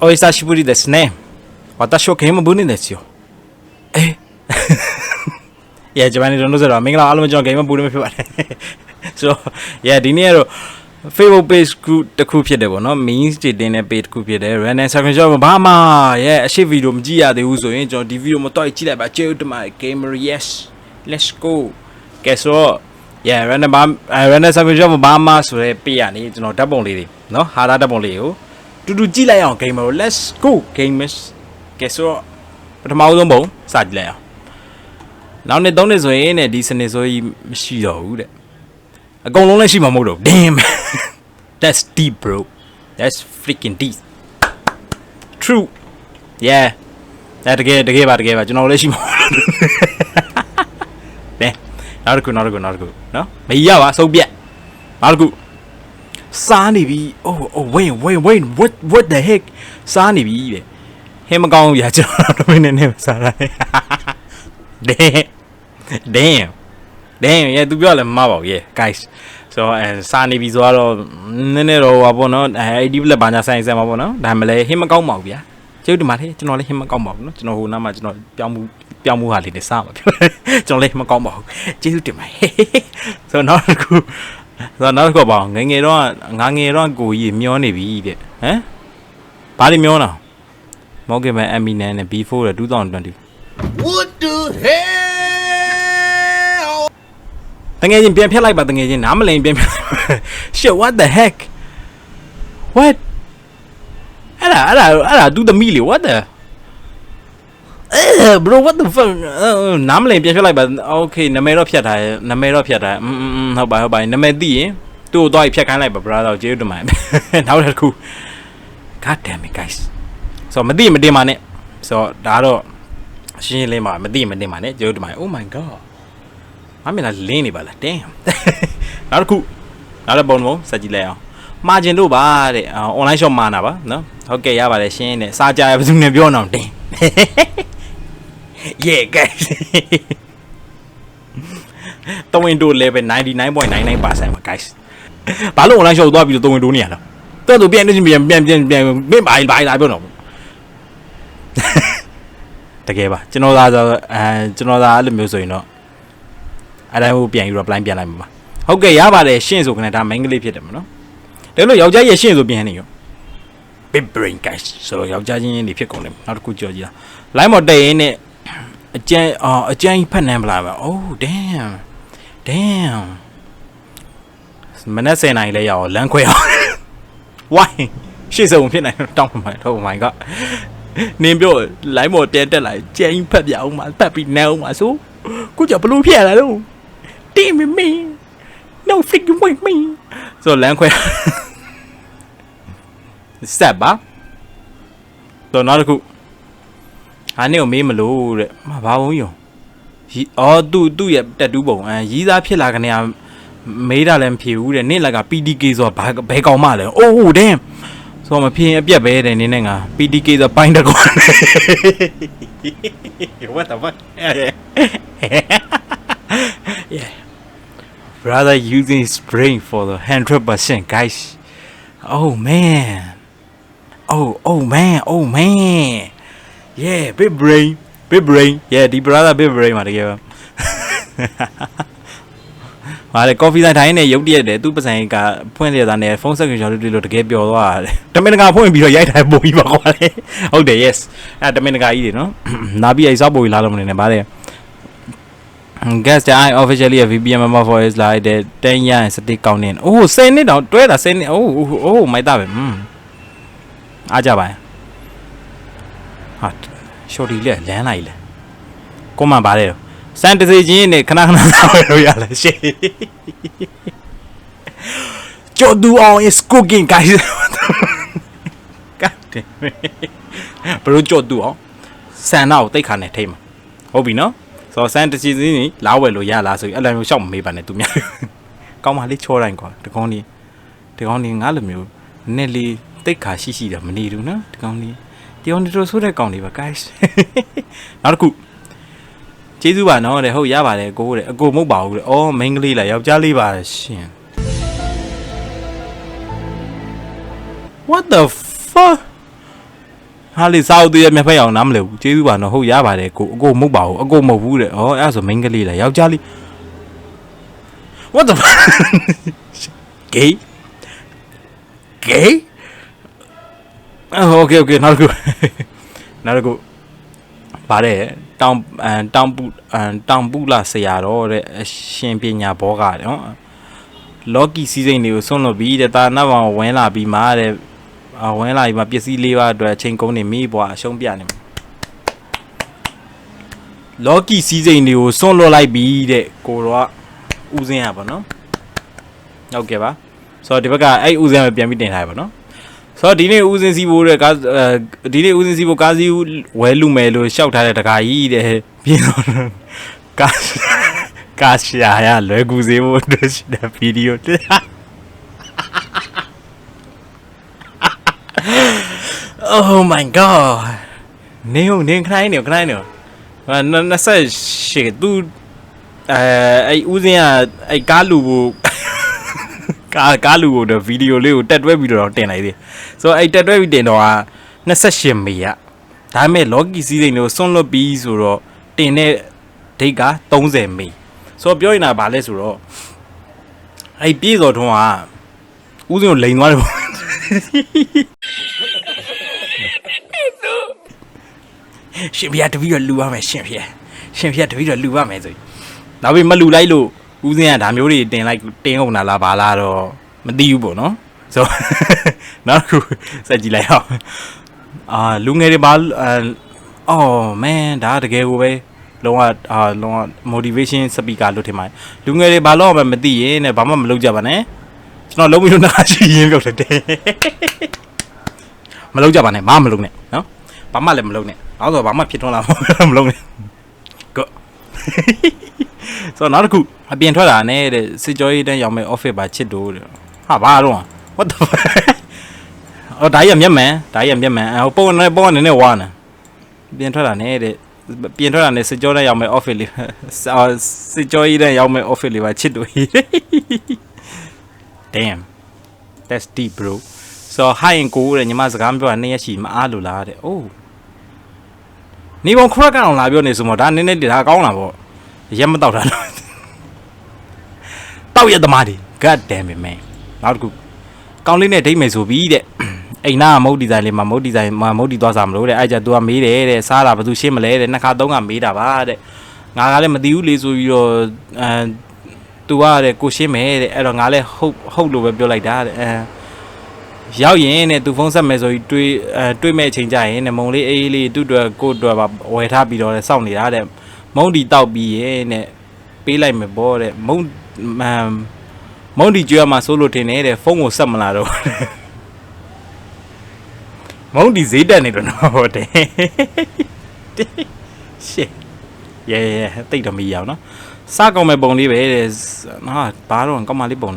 お久しぶりですね。私はゲーム部にですよ。えいや、ジャパニーズのそれはမင်္ဂလာအားလုံးကျွန်တော် game ပူနေမှာဖြစ်ပါတယ်။ဆိုတော့ yeah ဒီနေ့ကတော့ Facebook page ခုတစ်ခုဖြစ်တယ်ပေါ့နော် main state တင်တဲ့ page တစ်ခုဖြစ်တယ် random second shot ဘာမှ yeah အရှိဗီဒီယိုမကြည့်ရသေးဘူးဆိုရင်ကျွန်တော်ဒီဗီဒီယိုမတော့ကြည့်လိုက်ပါကျေးဇူးတင်ပါတယ် gamer yes let's go ကဲဆိုတော့ yeah random ဘာ random second shot ဘာမှဆိုရဲပေးရနေကျွန်တော်ဓာတ်ပုံလေးတွေနော်ဟာတာဓာတ်ပုံလေးကို တူတူကြည့်လိုက်အောင် gamer let's go gamers ကဲဆိုတော့ပထမဆုံးပုံစကြည့်လိုက်အောင်နောက်နေ့သုံးနေ့ဆိုရင်တဲ့ဒီစနစ်ဆိုကြီးမရှိတော့ဘူးတဲ့အကုန်လုံးလည်းရှိမှာမဟုတ်တော့ဘူး damn that's deep bro that's freaking deep true yeah ဒါတကယ်တကယ်ပါတကယ်ပါကျွန်တော်လည်းရှိမှာဘယ်နောက်တစ်ခုနောက်တစ်ခုနောက်တစ်ခုနော်မရပါအစုပ်ပြက်နောက်တစ်ခု စားနေပြီ oh oh wait wait wait what what the heck စားနေပြီတဲ့ဟင်းမကောင်းဘူးဗျာကျွန်တော်တို့နည်းနည်းစားလိုက် damn damn damn yeah သူပြောလဲမမပါဘူး yeah guys ဆိုတော့အဲစာနေပြီဆိုတော့နည်းနည်းတော့ဟောပေါ့နော်အဲဒီပလက်ဘာညာဆိုင်ဆိုင်မှာပေါ့နော်ဒါမှလည်းဟင်းမကောင်းပါဘူးဗျာကျုပ်ဒီမှာလေကျွန်တော်လည်းဟင်းမကောင်းပါဘူးနော်ကျွန်တော်ဟိုနားမှာကျွန်တော်ပြောင်းမှုပြောင်းမှုဟာလေးနဲ့စားမှာပြောကျွန်တော်လည်းဟင်းမကောင်းပါဘူးကျေးဇူးတင်ပါတယ်ဆိုတော့နောက်တစ်ခု ဆိုတော့နောက်တစ်ခုပါငယ်ငယ်တော့ငါငယ်တော့ကိုကြီးမျောနေပြီတဲ့ဟမ်ဘာလို့မျောတာမောက်ကင်မဲအမီနန်နဲ့ B4 တဲ့2020 What the hell? တငယ်ချင်းပြန်ဖြတ်လိုက်ပါတငယ်ချင်းနားမလည်ရင်ပြန်ဖြတ်လိုက်ပါ shit what the heck what အဲ့ဒါအဲ့ဒါအဲ့ဒါသူသမီးလေ what the အဲ bro what the fuck နားမလည်ပြန်ဖြတ်လိုက်ပါ okay နာမည်တော့ဖြတ်ထားရဲ့နာမည်တော့ဖြတ်ထားอืมဟုတ်ပါဟုတ်ပါနာမည်သိရင်သူ့ကိုတော့ဖြတ်ခိုင်းလိုက်ပါ brother ကျေးဇူးတင်ပါတယ်နောက်တစ်ခု god damn it guys ဆိုမသိမတင်ပါနဲ့ဆိုတော့ဒါတော့ရှင်းရှင်းလင်းပါမသိမတင်ပါနဲ့ကျေးဇူးတင်ပါတယ် oh my god မမင်းလားလင်းနေပါလား damn နောက်တစ်ခုနောက်တစ်ပုံကိုစကြည့်လိုက်အောင်မာဂျင်တို့ပါတဲ့ online shop မာနာပါနော်ဟုတ်ကဲ့ရပါတယ်ရှင်းနေစာကြရဘယ်သူနဲ့ပြောနေအောင်တင်း yeah guys တဝင်းတို့ level 99.99%ပါ guys ဘာလို့ online shop သွားပြီးတော့တဝင်းတို့နေရလဲတော်တော်ပြန်နေချင်းပြန်ပြန်ပြန်ပြန်မင်းဘာဘာလာပြောတော့တကယ်ပါကျွန်တော်သာဆိုအဲကျွန်တော်သာအဲ့လိုမျိုးဆိုရင်တော့အဲ့ဒါကိုပြန်ယူ reply ပြန်လိုက်မှာပါဟုတ်ကဲ့ရပါတယ်ရှင့်ဆိုကနေဒါ main ကလေးဖြစ်တယ်မနော်ဒါလို့ယောက်ျားရဲ့ရှင့်ဆိုပြန်နေရော big brain guys ဆိုတော့ယောက်ျားချင်းတွေဖြစ်ကုန်တယ်နောက်တစ်ခုကြော်ကြည့်လား line မတက်ရင်နဲ့ အကျန်းအော်အကျန်းကြီးဖတ်နေမလားဗျ oh damn damn မနေ့10နိုင်လဲရအောင်လမ်းခွဲအောင် why ရှေ့ဆုံးဖြစ်နိုင်တောင်းပန်တော့ my god နင်းပြော line မတက်တက်လိုက်ကျန်းကြီးဖတ်ပြအောင်မှာဖတ်ပြီးနေအောင်မှာဆိုကိုကြောင့်ဘလို့ဖြစ်ရလားလို့ Damn it, me. No freaking way, me. So လမ်းခွဲဆက်ပါတော့နောက်တစ်ခု ဟာနေကိုမေးမလို့တဲ့မဘာဘုံယုံရီအော်သူ့သူ့ရဲ့တက်တူးပုံအဲရီးသားဖြစ်လာကနေကမေးတာလည်းမဖြစ်ဘူးတဲ့နေ့လက်က PDK ဆိုတာဘာဘယ်ကောင်မှလဲအိုး damn ဆိုတော့မဖြစ်ရင်အပြက်ပဲတဲ့နင်းနဲ့ငါ PDK ဆိုပိုင်းတကောင် What the fuck yeah brother using his brain for the 100% guys oh man oh oh man oh man yeah big brain big brain yeah ဒီ brother big brain မှာတကယ်ပါဟာလေ coffee ဆိုင်ထိုင်းနေရုပ်တရက်တယ်သူ့ပစံကဖွင့်ရတာနဲ့ဖုန်းဆက်ကြလို့တွေ့လို့တကယ်ပျော်သွားတယ်တမင်တကာဖွင့်ပြီးတော့ရိုက်ထားပုံကြီးပါကွာလေဟုတ်တယ် yes အဲတမင်တကာကြီးတွေနော်နာပြီးအိစောက်ပုံကြီးလာလို့မနေနဲ့ဗါတယ် guest I officially a VPN member for is like that 10ရရင်စတိကောင်းနေအိုး10နှစ်တောင်တွဲတာ10နှစ်အိုးအိုးမိုက်တာပဲอืมအားကြပါရဲ့ ဟာရှော်ဒီလက်လမ်းလိုက်လေကိုမပါတယ်စန်တစီချင်းနဲ့ခဏခဏစားဝယ်လို့ရလဲရှေ့ကျော်သူအောင် is cooking guys god damn it ဘလို့ကျော်သူအောင်ဆန်နာကိုတိတ်ခါနဲ့ထိမှာဟုတ်ပြီနော်ဆိုတော့စမ်းတချီစင်းကြီးလာဝယ်လို့ရလားဆိုပြီးအဲ့လိုမျိုးရှောက်မမေးပါနဲ့သူများကောင်းပါလေးချောတိုင်းကွာဒီကောင်းလေးဒီကောင်းလေးငါလိုမျိုးနည်းလေးတိတ်ခါရှိရှိတော့မနေဘူးနော်ဒီကောင်းလေး ဒီကောင်းလေးတို့ဆိုတဲ့ကောင်းလေးပါ guys နောက်တစ်ခုကျေးဇူးပါနော်တဲ့ဟုတ်ရပါတယ်ကိုတဲ့အကိုမဟုတ်ပါဘူးတဲ့အော်မိန်းကလေးလားယောက်ျားလေးပါရှင် What the fuck ဟာလေစာအုပ်သေးရမျက်ဖက်အောင်နားမလဲဘူးကျေးဇူးပါနော်ဟုတ်ရပါတယ်ကိုအကိုမဟုတ်ပါဘူးအကိုမဟုတ်ဘူးတဲ့ဩအဲ့ဒါဆိုမိန်းကလေးလားယောက်ျားလေး What the fuck gay gay အော် okay okay နောက်တစ်ခုနောက်တစ်ခုပါတယ်တောင်အန်တောင်ပူအန်တောင်ပူလာဆရာတော်တဲ့အရှင်ပညာဘောကတဲ့နော်လော်ကီစီစိန်တွေကိုဆွန့်လွတ်ပြီးတဲ့တာနတ်ဘောင်ဝင်လာပြီးမှတဲ့အဝင်လာပြီးမှပစ္စည်းလေးပါအတွက်အချိန်ကုန်နေမိဘွားအရှုံးပြနေမှာလော်ကီစီစိန်တွေကိုဆွန့်လွတ်လိုက်ပြီးတဲ့ကိုတော့ဦးစင်းရပါနော်ဟုတ်ကဲ့ပါဆိုတော့ဒီဘက်ကအဲ့ဦးစင်းပဲပြန်ပြီးတင်ထားရပါနော် ဆိုတော့ဒီနေ့ဦးစင်းစီဖို့တဲ့ကားအဲဒီနေ့ဦးစင်းစီဖို့ကားစီဝဲလူမယ်လို့ရှောက်ထားတဲ့တခါကြီးတဲ့ပြင်တော့ကားကားရှာရလွယ်ကူစေဖို့အတွက်ရှိတဲ့ဗီဒီယိုတက် Oh my god နေဦးနေခိုင်းနေခိုင်းနေဟာ28သူအဲအဲ့ဦးစင်းကအဲ့ကားလူဖို့ကားကားလူကိုတော့ဗီဒီယိုလေးကိုတက်တွဲပြီးတော့တင်လိုက်သေး ဆိုတော့အဲ့တက်တွဲပြီးတင်တော့က28မေရဒါပေမဲ့ Loki စီးစိမ်တွေကိုစွန့်လွတ်ပြီးဆိုတော့တင်တဲ့ဒိတ်က30မေဆိုတော့ပြောရင်တာဗာလဲဆိုတော့အဲ့ပြေစော်ထွန်းကဦးစင်းကိုလိန်သွားတယ်ပေါ့ရှင်ပြတပီတော့လူရမယ်ရှင်ပြရှင်ပြတပီတော့လူရမယ်ဆိုနောက်ပြီးမလူလိုက်လို့ဦးစင်းကဒါမျိုးတွေတင်လိုက်တင်းကုန်တာလားဘာလားတော့မသိဘူးပေါ့နော်ဆို နောက်တစ်ခုစက်ကြည့်လိုက်အောင်အာလူငယ်တွေဘာအော်မန်ဒါတကယ်ကိုပဲလုံးဝအာလုံးဝ motivation speaker လို့ထင်ပါတယ်လူငယ်တွေဘာလို့မှမသိရင်တဲ့ဘာမှမလုပ်ကြပါနဲ့ကျွန်တော်လုံးပြီးတော့နားရှိရင်းပြုတ်တယ်မလုပ်ကြပါနဲ့မမလုပ်နဲ့နော်ဘာမှလည်းမလုပ်နဲ့အောက်ဆိုဘာမှဖြစ်ထွန်းလာမလုပ်နဲ့ကိုဆိုတော့နောက်တစ်ခုအပြင်ထွက်တာနဲ့တဲ့စစ်ကြောရေးတန်းရောက်မဲ့ office ပါချစ်တို့တဲ့ဟာဘာတော့ what the fuck အော်ဒါကြီးကမျက်မှန်ဒါကြီးကမျက်မှန်ဟိုပုံနဲ့ပုံနဲ့နဲ့ဝါနေပြင်ထွက်တာနဲ့တဲ့ပြင်ထွက်တာနဲ့စစ်ကြောတန်းရောက်မဲ့ office လေးအော်စစ်ကြောရေးတန်းရောက်မဲ့ office လေးပါချစ်တို့ damn that's deep bro so hi and go တဲ့ညီမစကားပြောတာနှစ်ရက်ရှိမအားလို့လားတဲ့ oh နေပုံခရက်ကောင်လာပြောနေဆိုမှဒါနည်းနည်းဒါကောင်းလာပေါ့ရက်မတော့တာတော့တောက်ရသမားတွေ god damn it man နောက်တစ်ခုကောင်းလေးနဲ့ဒိတ်မယ်ဆိုပြီးတဲ့ အိမ်နာမုတ်ဒီဇိုင်းလေးမှာမုတ်ဒီဇိုင်းမှာမုတ်ဒီသွားစားမလို့တဲ့အဲ့ကြ तू ကမေးတယ်တဲ့စားတာဘယ်သူရှင်းမလဲတဲ့နှစ်ခါသုံးခါမေးတာပါတဲ့ငါကလည်းမသိဘူးလေဆိုပြီးတော့အဲ तू ကတဲ့ကိုရှင်းမယ်တဲ့အဲ့တော့ငါလည်းဟုတ်ဟုတ်လို့ပဲပြောလိုက်တာတဲ့အဲရောက်ရင်တဲ့သူဖုန်းဆက်မယ်ဆိုပြီးတွေးအဲတွေးမဲ့အချိန်ကြရင်တဲ့မုံလေးအေးအေးလေးသူ့အတွက်ကိုယ့်အတွက်ပါဝယ်ထားပြီးတော့စောင့်နေတာတဲ့မုံဒီတောက်ပြီးရင်တဲ့ပေးလိုက်မယ်ပေါ့တဲ့မုံမမ်မုံဒီကျွေးမှာစိုးလို့ထင်နေတဲ့ဖုန်းကိုဆက်မလာတော့ မုံဒီဈေးတက်နေတော့ဟုတ်တယ်ရှေ့ရဲရဲတိတ်တော့မရအောင်နော်စားကောင်းမဲ့ပုံလေးပဲတဲ့ဟာဘာတော့ကောင်းမလေးပုံ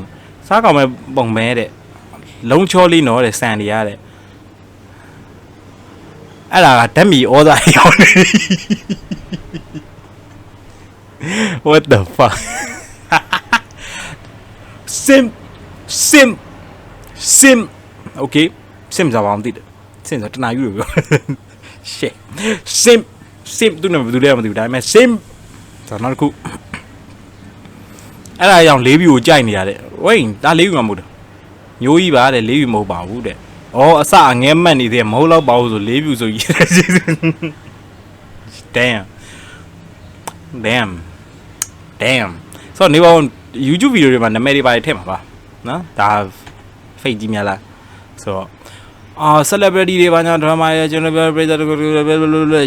စားကောင်းမဲ့ပုံပဲတဲ့လုံးချောလေးနော်တဲ့စံနေရတဲ့အဲ့ဒါကဓာတ်မီဩဇာရောက်နေ What the fuck sim sim sim okay sim ဆိုတာဘာမှမသိတယ် sim ဆိုတာတနာယူလို့ပြော shit sim sim သူနဲ့ဘယ်သူလဲမသိဘူးဒါပေမဲ့ sim ဆိုတော့နောက်တစ်ခုအဲ့ဒါကြောင့်လေးဖြူကိုကြိုက်နေရတဲ့ဝိန်ဒါလေးဖြူမှာမဟုတ်တယ်မျိုးကြီးပါတဲ့လေးဖြူမဟုတ်ပါဘူးတဲ့ဩအစအငဲမက်နေသေးတယ်မဟုတ်တော့ပါဘူးဆိုလေးဖြူဆိုကြီး damn damn damn ဆိုတော့နေပါဦး YouTube video တွေမှာနာမည်တွေပါတယ်ထည့်မှာပါနော်ဒါ fake ကြီးများလားဆိုတော့ အာ celebrity တွေပါညာ drama ရဲ့ကျွန်တော်ပြော praise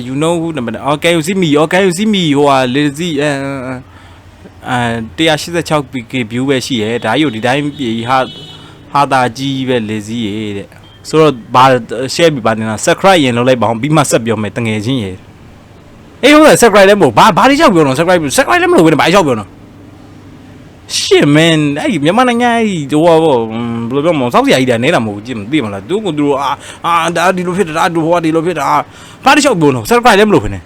you know who နံပါတ် okay you see me okay you see me ဟိုဟာ lazy အဲအဲ186 PK view ပဲရှိရဲဒါကြီးကိုဒီတိုင်းပြေဟာဟာတာကြီးပဲ lazy ရဲ့တဲ့ဆိုတော့ဘာ share ပြပါနေတာ subscribe ရင်လုပ်လိုက်ပါအောင်ပြီးမှဆက်ပြောမယ်တငယ်ချင်းရဲ့အေးဟုတ်တယ် subscribe လည်းမဟုတ်ဘာဘာတွေကြောက်ပြောတော့ subscribe subscribe လည်းမလုပ်ဘဲနဲ့ဘာကြောက်ပြောတော့ shit man အဲ့ဒီမြန်မာနိုင်ငံအဲ့ဒီဟိုဘောဘယ်လိုပြောမလဲစောက်စရာကြီးတာနဲတာမဟုတ်ဘူးကြည့်မသိမလားသူကသူတို့အာအာဒါဒီလိုဖြစ်တာဒါဟိုကဒီလိုဖြစ်တာဘာတွေလျှောက်ပြောတော့ subscribe လည်းမလုပ်ဘဲနဲ့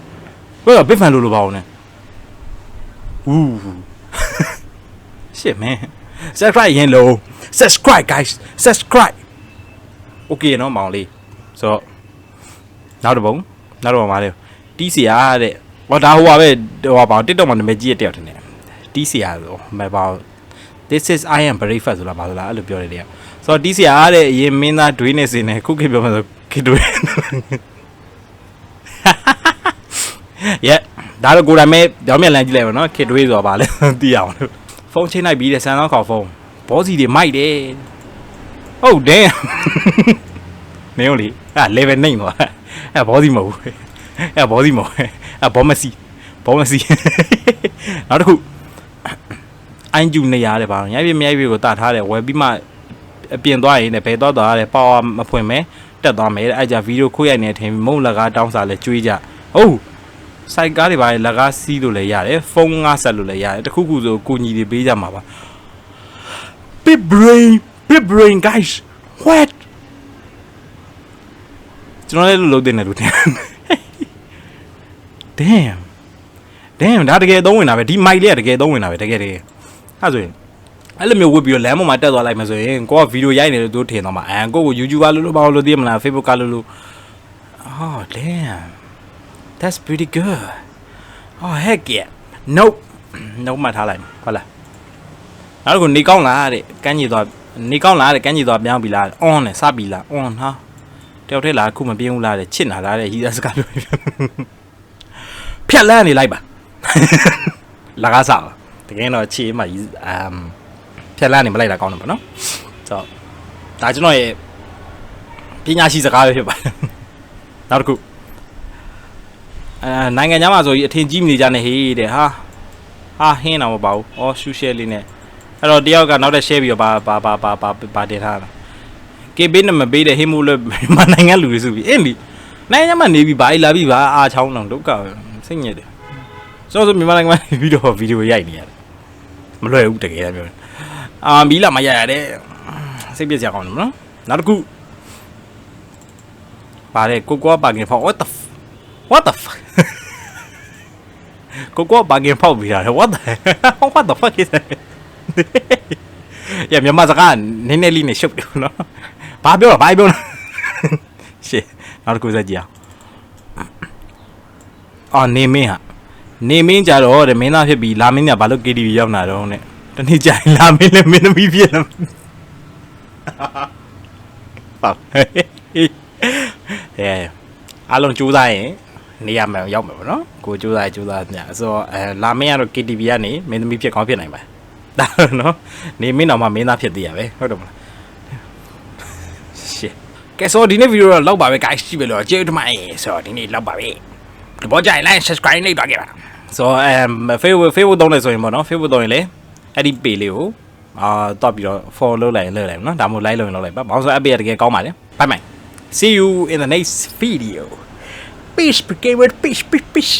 ဘယ်တော့ big fan လို့လို့ပါအောင်နဲ့ Ooh shit man subscribe ရင်လို့ subscribe guys subscribe okay နော်မောင်လေးဆိုတော့နောက်တစ်ပုံနောက်တစ်ပုံပါလေတီးစီယာတဲ့ဟောဒါဟိုပါပဲဟိုပါ TikTok မှာနာမည်ကြီးတဲ့တယောက်ထင်တယ် တီးစီယာဆိုမပါ this is i am breakfast ဆိုတာပါလားအဲ့လိုပြောတယ်တဲ့ဆိုတော့တီးစီယာတဲ့အရင်မင်းသားဒွေးနေစင်နေခုခေတ်ပြောမှဆိုခေတ်ဒွေး yeah ဒါတော့ကိုယ်တိုင်ပဲပြောင်းပြန်လမ်းကြည့်လိုက်ပါနော်ခေတ်ဒွေးဆိုတာပါလဲသိရအောင်လို့ဖုန်းချိန်လိုက်ပြီးတဲ့ဆန်သောခေါ်ဖုန်းဘောစီတွေမိုက်တယ်ဟုတ်တယ်နေဦးလေအဲ့ level နိုင်တော့အဲ့ဘောစီမဟုတ်ဘူးအဲ့ဘောစီမဟုတ်အဲ့ဘောမစီဘောမစီနောက်တစ်ခု အိုင်းကျူနေရတယ်ပါရိုက်ပြမြိုက်ပြကိုတတ်ထားတယ်ဝယ်ပြီးမှအပြင်သွားရင်လည်းဘယ်တော့သွားရတယ်ပေါဝါမဖွင့်မဲတက်သွားမယ်အဲ့ကြဗီဒီယိုခိုးရိုက်နေတယ်မုံလကားတောင်းစားလဲကျွေးကြဟုတ်စိုက်ကားတွေပါလေလကားစီးလို့လည်းရတယ်ဖုန်းငါဆက်လို့လည်းရတယ်တခုခုဆိုကိုညီတွေပေးကြမှာပါ big brain big brain guys what ကျွန်တော်လည်းလုံးတင်တယ်လို့ထင် damn damn ဒါတကယ်သုံးဝင်တာပဲဒီမိုက်လေးကတကယ်သုံးဝင်တာပဲတကယ်တကယ် အဲ့ဆိုရင်အဲ့လိုမျိုးဝစ်ပြီးတော့လမ်းပေါ်မှာတက်သွားလိုက်မှဆိုရင်ကိုကဗီဒီယိုရိုက်နေလို့သူထင်တော့မှာအန်ကိုကို YouTuber လို့လို့ဘာလို့သိမလား Facebook ကလို့လို့ oh damn that's pretty good oh heck yeah nope nope မှတ်ထားလိုက်ဟုတ်လားနောက်တစ်ခုနေကောင်းလားတဲ့ကန်းကြီးသွားနေကောင်းလားတဲ့ကန်းကြီးသွားပြောင်းပြီလား on နဲ့စပြီလား on ဟာတယောက်တည်းလားအခုမပြင်းဘူးလားတဲ့ချစ်နာလားတဲ့ရီးသားစကားပြောနေဖြတ်လန်းနေလိုက်ပါလကားစားပါ တကယ်တော့ချေမှရီးအမ်ဖြတ်လန်းနေမလိုက်တာကောင်းတယ်ပေါ့နော်ဆိုတော့ဒါကျွန်တော်ရဲ့ပညာရှိစကားပဲဖြစ်ပါတယ်နောက်တစ်ခုအဲနိုင်ငံခြားမှာဆိုကြီးအထင်ကြီးမနေကြနဲ့ဟေးတဲ့ဟာဟာဟင်းတော့မပါဘူးအော်ရှူရှဲလေးနဲ့အဲ့တော့တယောက်ကနောက်ထပ် share ပြီးတော့ပါပါပါပါပါပါတင်ထားတာကေပေးနဲ့မပေးတဲ့ဟင်းမိုးလဲမနိုင်ငံလူတွေစုပြီးအင်းလီနိုင်ငံမှာနေပြီးဘာလာပြီးဘာအားချောင်းတော့ဒုက္ခပဲစိတ်ညစ်တယ်ဆိုတော့မြန်မာနိုင်ငံမှာနေပြီးတော့ဗီဒီယိုရိုက်နေရတယ် မလွယ်ဘူးတကယ်ပြောတယ်အာမီလာမရရတဲ့စိတ်ပြည့်စရာကောင်းတယ်မနော်နောက်တစ်ခုပါတယ်ကိုကောပါကင်ဖောက် what the f- what the fuck ကိုကောပါကင်ဖောက်ပြီးတာ what the what the fuck is that ရမြန်မာစကားနည်းနည်းလေးနဲ့ရှုပ်တယ်နော်ဘာပြောတာဘာပြောတာရှေ့နောက်တစ်ခုစက်ကြည့်အောင်အော်နေမင်းဟာ နေမင်းကြတော့တဲ့မင်းသားဖြစ်ပြီးလာမင်းကဘာလို့ KTV ရောက်လာတော့တဲ့တနေ့ကျရင်လာမင်းလည်းမင်းသမီးဖြစ်လာပါအဲအားလုံးကြိုးစားရင်နေရမယ်ရောက်မယ်ပေါ့နော်ကိုကြိုးစားကြိုးစားညဆိုတော့အဲလာမင်းကတော့ KTV ကနေမင်းသမီးဖြစ်ကောင်းဖြစ်နိုင်ပါတယ်ဒါတော့နော်နေမင်းတော့မှမင်းသားဖြစ်သေးရပဲဟုတ်တယ်မလား shit ကဲဆိုဒီနေ့ဗီဒီယိုတော့လောက်ပါပဲ guys ကြည့်ပဲလို့ကျေးဇူးတင်ပါတယ်ဆိုတော့ဒီနေ့လောက်ပါပဲဒီပေါ်ကြရင် like subscribe လုပ်ပါခဲ့ပါ ဆိုတော့အဲ Facebook Facebook သုံးနေဆိုရင်ပေါ့နော် Facebook သုံးရင်လေအဲ့ဒီ page လေးကိုအာတော့ပြီးတော့ follow လုပ်လိုက်ရင်လုပ်လိုက်နော်ဒါမှမဟုတ် like လုပ်ရင်လုပ်လိုက်ပါဘာလို့ဆို app ရတကယ်ကောင်းပါလေ bye bye see you in the next video peace gamer peace peace peace